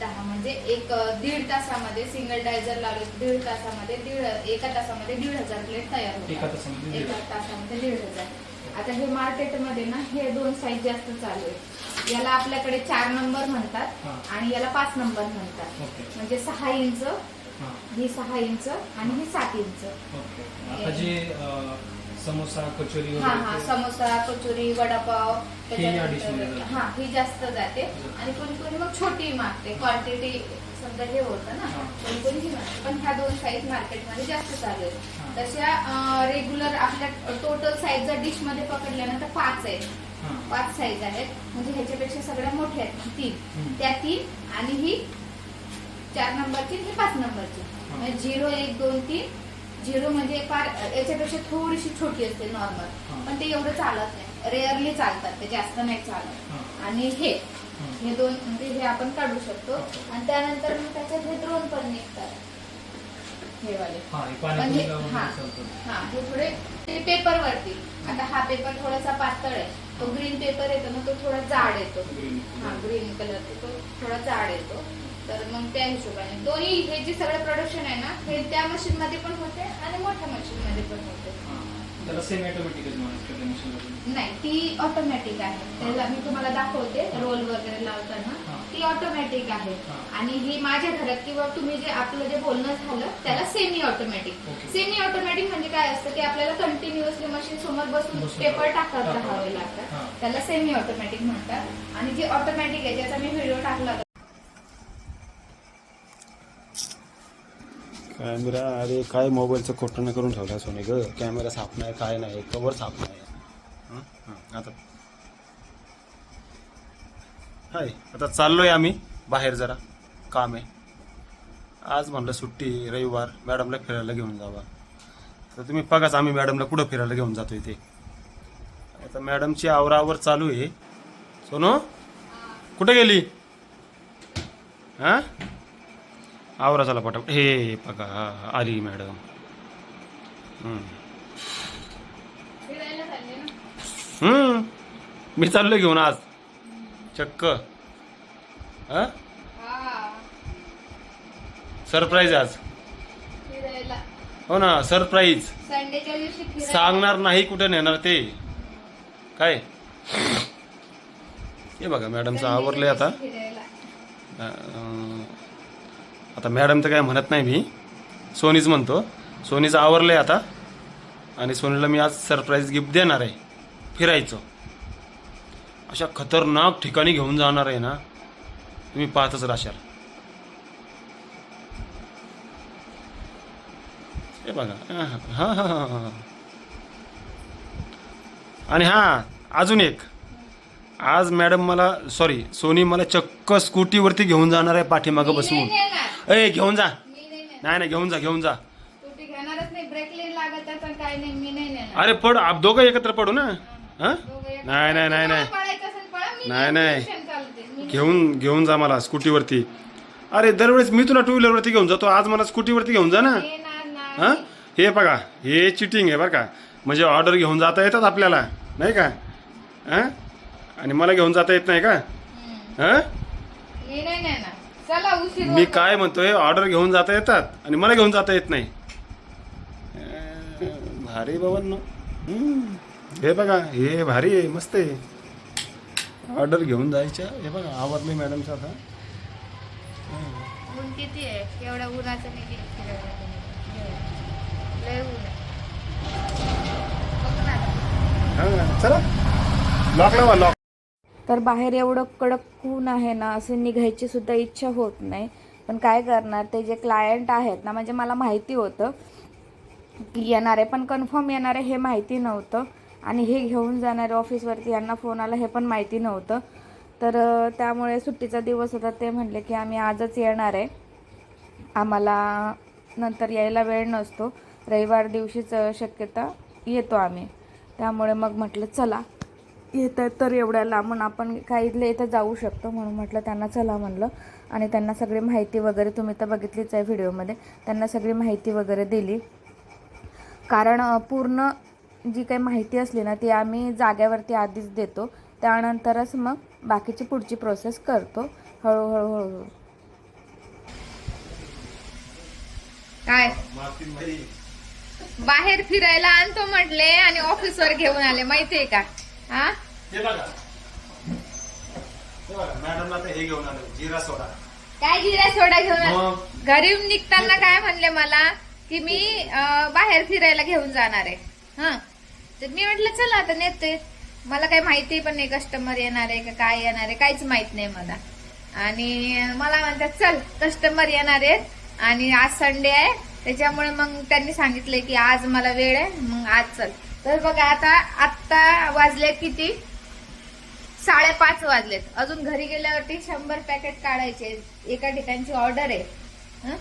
दहा म्हणजे एक दीड तासामध्ये सिंगल डायझर लावले दीड तासामध्ये दीड एका तासामध्ये दीड हजार प्लेट तयार होतात. एका तासामध्ये दीड हजार. आता हे मार्केटमध्ये ना हे दोन साईज जास्त चालू आहे याला आपल्याकडे चार नंबर म्हणतात. आणि याला पाच नंबर म्हणतात. म्हणजे सहा इंच हां. सहा इंच आणि ही सात इंच. समोसा कचोरी हा हा वगैरे समोसा कचोरी वडापाव ही त्याच्यानंतर- additional जाते. हा ही जास्त जाते. आणि कोणी कोणी मग छोटी मागते. क्वांटिटी समजा हे होतं ना हा. कोणी कोणी ही मागते. पण ह्या दोन साईज मार्केटमध्ये जास्त चालू हा. आहेत तशा रेग्युलर आपल्या टोटल साईज जर डिशमध्ये पकडल्या ना तर पाच आहेत. हां. पाच साईज आहेत. म्हणजे ह्याच्यापेक्षा सगळ्या मोठ्या आहेत. तीन. हम्म. त्या तीन आणि ही चार नंबरची आणि ही पाच नंबरची हा. म्हणजे झिरो एक दोन तीन झिरो म्हणजे फार याच्यापेक्षा थोडीशी छोटी असते. नॉर्मल पण ते एवढं चालत नाही. रेअरली चालतात ते जास्त नाही चालत. आणि हे हां. दोन म्हणजे हे आपण काढू शकतो. आणि त्यानंतर मग त्याच्यात हे द्रोण पण निघतात. हे वाले. हां हे पण. हे हा थोडे ते पेपर वरती आता हा पेपर थोडासा पातळ आहे. तो ग्रीन पेपर येतो ना तो थोडा जाड येतो. हा ग्रीन कलर तो थोडा जाड येतो. तर मग त्या हिशोबाने दोन्ही हे जे सगळं प्रोडक्शन आहे ना हे त्या मशीन मध्ये पण होते आणि मोठ्या मशीन मध्ये पण होते हां सेमी नाही ती ऑटोमॅटिक आहे त्याला मी तुम्हाला दाखवते रोल वगैरे लावताना. ती ऑटोमॅटिक आहे. आणि ही माझ्या घरात किंवा तुम्ही जे आपलं जे बोलणं झालं त्याला सेमी ऑटोमॅटिक. सेमी ऑटोमॅटिक म्हणजे काय असतं की आपल्याला कंटिन्युअसली मशीन समोर बसून पेपर. टाकत. राहावे. लागतात त्याला सेमी ऑटोमॅटिक म्हणतात आणि जे ऑटोमॅटिक आहे ज्याचा मी व्हिडिओ टाकला होता कॅमेरा अरे काय मोबाईलचं खोटं करून ठेवला सोने ग? कॅमेरा साफ नाही काय नाही कवर साफ नाही. हं? हं, आता. हाय आता चाललोय आम्ही बाहेर जरा काम आहे. आज म्हणलं सुट्टी रविवार मॅडमला फिरायला घेऊन जावा. तर तुम्ही बघाच आम्ही मॅडमला कुठं फिरायला घेऊन जातो ते. आता मॅडमची आवरावर चालू आहे. सोनू कुठे गेली? हां? आवरा चला पटापट हे बघा आली मॅडम. मी चाललोय घेऊन आज. चक्क. हा? सरप्राईज आज. हो ना सरप्राईज. सांगणार नाही कुठं नेणार ते. काय? हे बघा मॅडमचं आवरलंय आता संडेच्या दिवशी फिरायला अं, आता मॅडम तर काय म्हणत नाही मी. सोनीच म्हणतो. सोनीचं आवरलंय आता. आणि सोनीला मी आज सरप्राईज गिफ्ट देणार आहे. फिरायचं. अशा खतरनाक ठिकाणी घेऊन जाणार आहे ना तुम्ही पाहतच राशाल हे बघा. हां हां हां हां. आणि हां अजून एक. आज मॅडम मला सॉरी सोनी मला चक्क स्कूटीवरती घेऊन जाणार आहे पाठीमागं बसवून. ए घेऊन जा. नाही. नाही नाही घेऊन जा घेऊन जा. अरे पड आप दोघं एकत्र पडू ना. हा नाही नाही नाही नाही. नाही, नाही. घेऊन घेऊन जा मला स्कूटीवरती. अरे दरवेळेस मी तुला टू व्हीलरवरती घेऊन जातो. आज मला स्कूटीवरती घेऊन जा ना. हा हे? बघा हे चिटिंग आहे बरं का. म्हणजे ऑर्डर घेऊन जाता येतात आपल्याला. नाही का? हा? आणि मला घेऊन जाता येत नाही का. हा? मी नाही नेणार चला उशीर मी होतो. काय म्हणतोय ऑर्डर घेऊन जाता येतात आणि मला घेऊन जाता येत नाही. अं, भारी बाबांनो हम्म. हे बघा हे भारी आहे मस्त आहे. ऑर्डर घेऊन जायच्या हे बघा आवडले मॅडमचं आता. ऊन किती आहे? एवढ्या उन्हाचं नाही गेली फिरायला तुम्ही. लय ऊन आहे. बघ ना. हा चला. लॉक लावा लॉक तर बाहेर एवढं कडक ऊन आहे ना असं निघायची सुद्धा इच्छा होत नाही. पण काय करणार ते जे क्लायंट आहेत ना म्हणजे मला माहिती होतं की येणार आहे पण कन्फर्म येणार आहे हे माहिती नव्हतं. आणि हे घेऊन जाणारे ऑफिसवरती यांना फोन आला हे पण माहिती नव्हतं. तर त्यामुळे सुट्टीचा दिवस होता ते म्हणले की आम्ही आजच येणार आहे. आम्हाला नंतर यायला वेळ नसतो. रविवार दिवशीच शक्यता येतो आम्ही. त्यामुळे मग म्हटलं चला. येत आहेत तर एवढ्या लांबून आपण काही इथं जाऊ शकतो म्हणून म्हटलं त्यांना चला म्हणलं. आणि त्यांना सगळी माहिती वगैरे तुम्ही तर बघितलीच आहे व्हिडिओमध्ये. त्यांना सगळी माहिती वगैरे दिली. कारण पूर्ण जी काही माहिती असली ना ती आम्ही जाग्यावरती आधीच देतो. त्यानंतरच मग बाकीची पुढची प्रोसेस करतो. हळूहळू हळूहळू काय बाहेर फिरायला आणतो म्हटले आणि ऑफिसवर घेऊन आले. माहितीये का? हा? हे बघा. हे बघा मॅडमला आता हे घेऊन आलं जिरा सोडा. काय जिरा सोडा घेऊन आले? मग घरी निघताना काय म्हणले मला? की मी अं, बाहेर फिरायला घेऊन जाणार आहे. हा? तर मी म्हटलं चला आता नेते. मला काही माहिती पण नाही कस्टमर येणार आहे का काय येणार आहे काहीच माहीत नाही मला. आणि मला म्हणतात चल कस्टमर येणार आहेत आणि आज संडे आहे. त्याच्यामुळे मग त्यांनी सांगितले की आज मला वेळ आहे मग आज चल. तर बघा आता आत्ता वाजले किती? साडेपाच वाजलेत. अजून घरी गेल्यावरती शंभर पॅकेट काढायचे. एका ठिकाणची ऑर्डर आहे.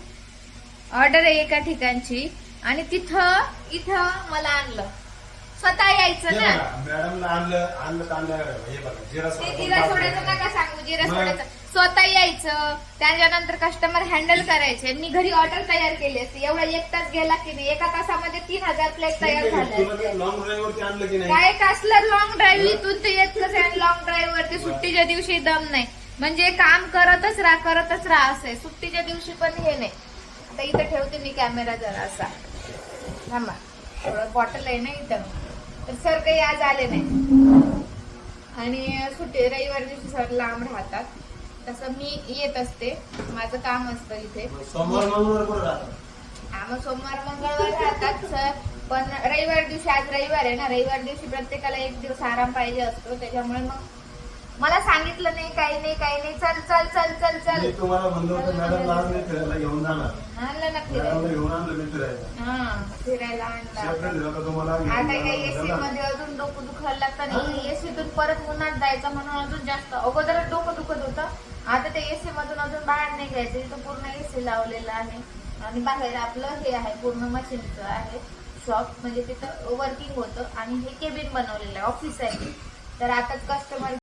ऑर्डर आहे एका ठिकाणची. आणि तिथं इथं मला आणलं. स्वतः यायचं ना? बघा मॅडमला आणलं आणलं आणलं. हे बघा जिरा सोड्याचं नका सांगू जिरा? सोड्याचं. स्वतः यायचं त्याच्यानंतर कस्टमर हँडल करायचे. मी घरी ऑर्डर तयार केली असती. एवढा एक तास गेला की नाही. एका तासामध्ये तीन हजार प्लेट तयार झाले काय कसलं लॉंग ड्राईव्ह इथून ते येत कसं आहे लॉंग ड्राईव्ह वरती सुट्टीच्या दिवशी दम नाही. म्हणजे काम करतच राहा करतच राहा असं सुट्टीच्या दिवशी पण हे नाही. आता इथं ठेवते मी कॅमेरा जरा असा. थांबा. थोडं बॉटल आहे ना इथं. तर सर काही आज आले नाही. आणि सुट्टी रविवार दिवशी सर लांब राहतात. तसं मी येत असते. माझं काम असतं इथे. सोमवार मंगळवार राहतात? मग सोमवार मंगळवार राहतात सर. पण रविवार दिवशी आज रविवार आहे ना. रविवार दिवशी प्रत्येकाला एक दिवस आराम पाहिजे असतो. त्याच्यामुळे मग मला सांगितलं नाही काही नाही काही नाही. चल चल चल चल चल. तुम्हाला म्हणलं होतं मॅडमला आज मी फिरायला घेऊन जाणार. आणलं ना मॅडमला फिरायला घेऊन आणलं मी फिरायला. हा फिरायला आणलं तुम्हाला? घेऊन आता काही एसी. मध्ये अजून डोकं दुखायला लागतं आणि एसीतून परत उन्हात जायचं म्हणून अजून जास्त. अगोदर डोकं दुखत होतं आता ते एसी मधून अजून बाहेर नाही घ्यायचं इथं पूर्ण एसी लावलेला आहे. आणि बाहेर आपलं हे आहे पूर्ण मशीनचं आहे शॉप म्हणजे तिथं वर्किंग होतं. आणि हे केबिन बनवलेलं आहे ऑफिस आहे. तर आताच कस्टमर